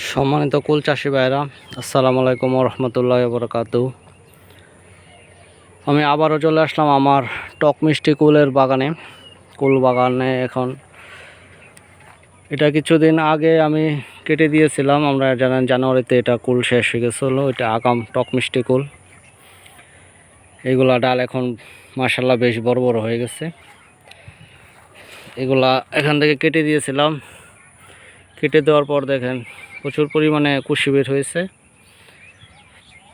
সম্মানিত কুল চাষি ভাইরা আসসালামু আলাইকুম রহমতুল্লাহ বরকাত আমি আবারও চলে আসলাম আমার টক মিষ্টি কুলের বাগানে, কুল বাগানে এখন। এটা কিছুদিন আগে আমি কেটে দিয়েছিলাম, আমরা জানেন জানুয়ারিতে এটা কুল শেষ হয়ে গেছিল, এটা আগাম টক মিষ্টি কুল। এগুলা ডাল এখন মাসাল্লাহ বেশ বড় বড় হয়ে গেছে। এগুলা এখান থেকে কেটে দিয়েছিলাম। কেটে দেওয়ার পর দেখেন প্রচুর পরিমাণে কুশি বের হয়েছে।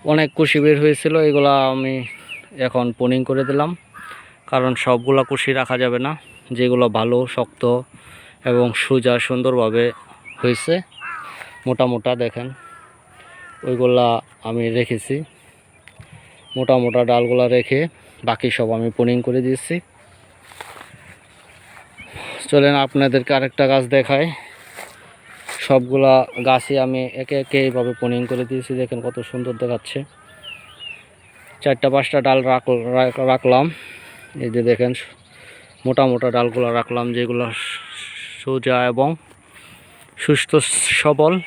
অনেক কুশি বের হয়েছিল, এগুলা আমি এখন পনিং করে দিলাম। কারণ সবগুলা কুশি রাখা যাবে না, যেগুলো ভালো, শক্ত এবং সোজা সুন্দরভাবে হয়েছে। মোটা মোটা দেখেন, ওইগুলা আমি রেখেছি। মোটা মোটা ডালগুলা রেখে বাকি সব আমি পনিং করে দিয়েছি। চলেন আপনাদেরকে আরেকটা গাছ দেখায় সবগুলা গাছই আমি একে একে এইভাবে পনিং করে দিয়েছি, দেখেন কত সুন্দর দেখাচ্ছে। চারটা পাঁচটা ডাল রাখ রাখ- রাখলাম। এই যে দেখেন, মোটা মোটা ডালগুলো রাখলাম, যেগুলো সোজা এবং সুস্থ সবল।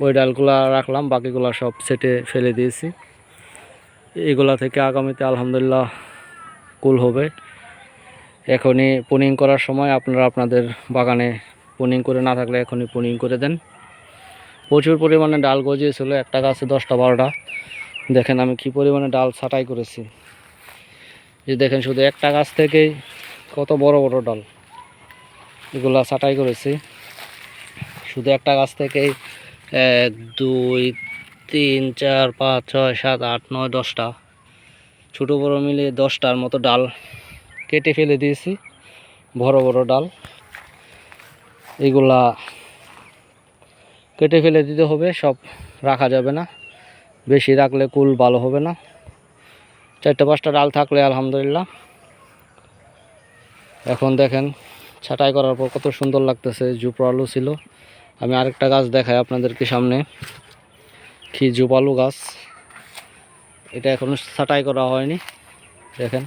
ওই ডালগুলা রাখলাম, বাকিগুলো সব সেটে ফেলে দিয়েছি। এগুলা থেকে আগামীতে আলহামদুলিল্লাহ কুল হবে। এখনই পুনিং করার সময় আপনারা আপনাদের বাগানে পুনিং করে না থাকলে এখনই পুনিং করে দেন। প্রচুর পরিমাণে ডাল গজিয়েছিল, একটা গাছে দশটা, বারোটা। দেখেন আমি কি পরিমাণে ডাল ছাঁটাই করেছি। যে দেখেন শুধু একটা গাছ থেকেই কত বড় বড় ডাল এগুলা ছাঁটাই করেছি। শুধু একটা গাছ থেকেই এক, দুই, তিন, চার, পাঁচ, ছয়, সাত, আট, নয়, দশটা। ছোটো বড়ো মিলিয়ে দশটার মতো ডাল কেটে ফেলে দিয়েছি। বড় বড় ডাল। এগুলা কেটে ফেলে দিতে হবে, সব রাখা যাবে না। বেশি রাখলে কুল ভালো হবে না। চারটে পাঁচটা ডাল থাকলে আলহামদুলিল্লাহ। এখন দেখেন ছাঁটাই করার পর কত সুন্দর লাগতেছে, জুপড়ালু ছিল। আমি আরেকটা গাছ দেখাই আপনাদেরকে সামনে। কি জুপালু গাছ। এটা এখনও ছাঁটাই করা হয়নি। দেখেন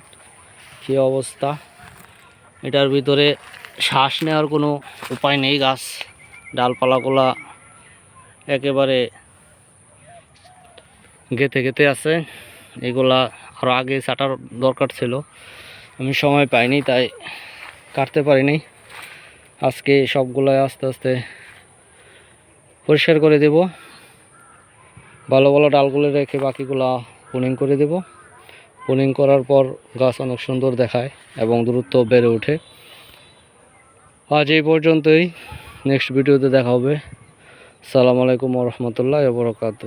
কি অবস্থা। এটার ভিতরে শ্বাস নেওয়ার কোনো উপায় নেই, গাছ, ডালপালাগুলা একেবারে গেতে গেতে আছে। এগুলা আরও আগে ছাটার দরকার ছিল। আমি সময় পাইনি, তাই কাটতে পারিনি। আজকে সবগুলো আস্তে আস্তে পরিষ্কার করে দেব। ভালো ভালো ডালগুলো রেখে বাকিগুলা পুনিং করে দেব। পুনিং করার পর গাছ অনেক সুন্দর দেখায় এবং দ্রুত বেড়ে ওঠে। আজ এই পর্যন্তই। নেক্সট ভিডিওতে দেখা হবে। সালাম আলাইকুম রহমতুল্লাহ বরকাত